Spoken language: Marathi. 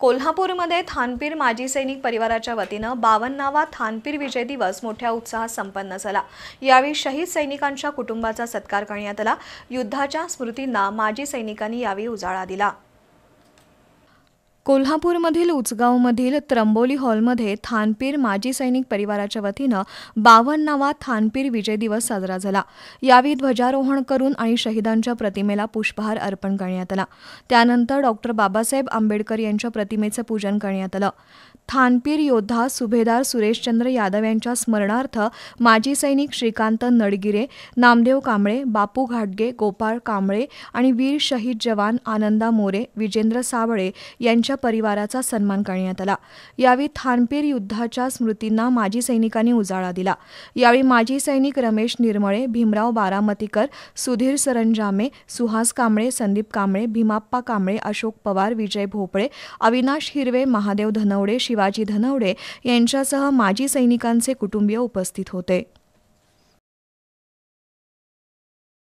कोल्हापूरमध्ये थानपीर माजी सैनिक परिवाराच्या वतीनं बावन्नावा थानपीर विजय दिवस मोठ्या उत्साहात संपन्न झाला. यावेळी शहीद सैनिकांच्या कुटुंबाचा सत्कार करण्यात आला. युद्धाच्या स्मृतींना माजी सैनिकांनी यावेळी उजाळा दिला. कोल्हापूरमधील उचगावमधील त्र्यंबोली हॉलमध्ये थानपीर माजी सैनिक परिवाराच्या वतीनं बावन्नावा थानपीर विजय दिवस साजरा झाला. यावेळी ध्वजारोहण करून आणि शहीदांच्या प्रतिमेला पुष्पहार अर्पण करण्यात आला. त्यानंतर डॉक्टर बाबासाहेब आंबेडकर यांच्या प्रतिमेचं पूजन करण्यात आलं. थानपीर योद्धा सुभेदार सुरेशचंद्र यादव यांच्या स्मरणार्थ माजी सैनिक श्रीकांत नडगिरे नामदेव कांबळे बापू घाटगे गोपाळ कांबळे आणि वीर शहीद जवान आनंदा मोरे विजेंद्र साबळे यांच्या परिवाराचा सन्मान करण्यात आला. यावेळी थानपीर युद्धाच्या स्मृतींना माजी सैनिकांनी उजाळा दिला. यावेळी माजी सैनिक रमेश निर्मळे भीमराव बारामतीकर सुधीर सरंजामे सुहास कांबळे संदीप कांबळे भीमाप्पा कांबळे अशोक पवार विजय भोपळे अविनाश हिरवे महादेव धनवडे शिवाजी धनवडे यांच्यासह माजी सैनिकांचे कुटुंबीय उपस्थित होते.